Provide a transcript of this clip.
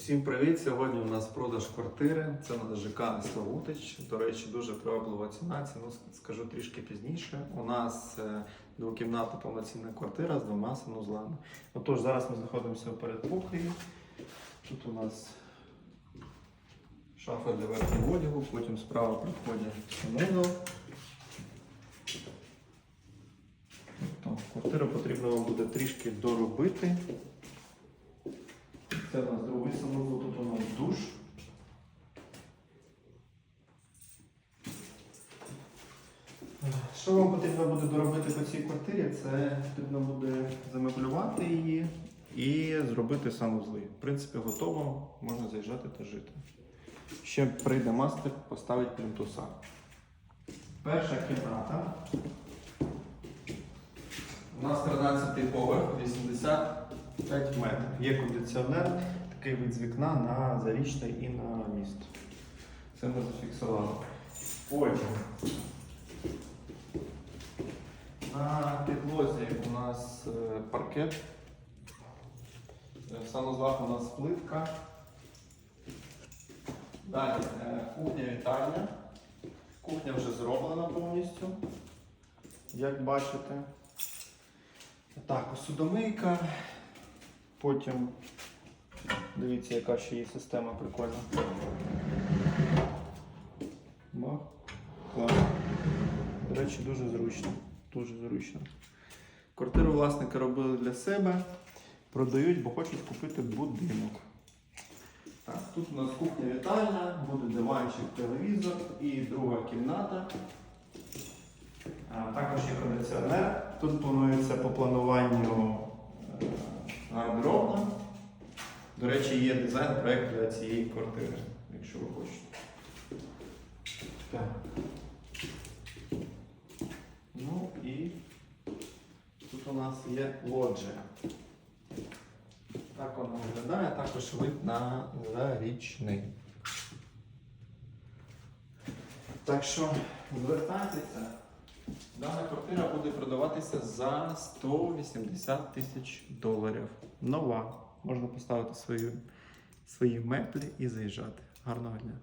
Усім привіт! Сьогодні у нас продаж квартири. Це на ЖК Славутич. До речі, дуже приваблива ціна. Ціну скажу трішки пізніше. У нас е, двокімнатна повноцінна квартира з двома санузлами. Отож, зараз ми знаходимося перед кухнею. Тут у нас шафа для верхнього одягу, потім справа приходить санузел. Тобто, квартиру потрібно вам буде трішки доробити. Це у нас другий санузел, тут у нас душ. Що вам потрібно буде доробити по цій квартирі? Це потрібно буде замеблювати її і зробити санузли. В принципі, готово, можна заїжджати та жити. Ще прийде мастер, поставить плінтуса. Перша кімната. У нас 13 поверх, 85 метрів. Є кондиціонер, такий вид з вікна на зарічний і на міст. Це ми зафіксували. Потім. На підлозі у нас е, паркет. Е, В санузлах у нас плитка. Далі е, кухня вітальня. Кухня вже зроблена повністю, як бачите. Так, судомийка. Потім дивіться, яка ще є система прикольна. Бах. Клас. До речі, дуже зручно. Дуже зручно. Квартиру власники робили для себе, продають, бо хочуть купити будинок. Так, тут у нас кухня вітальня, буде диванчик, телевізор і друга кімната. А, Також є кондиціонер. Тут планується по плануванню До речі, є дизайн проєкт для цієї квартири, якщо ви хочете. Так. Ну і тут у нас є лоджія. Так воно виглядає, також вид на зарічний. Так що звертайтеся. Дана квартира буде продаватися за 180 тисяч доларів. Нова. Можна поставити свої, свої меблі і заїжджати. Гарного дня!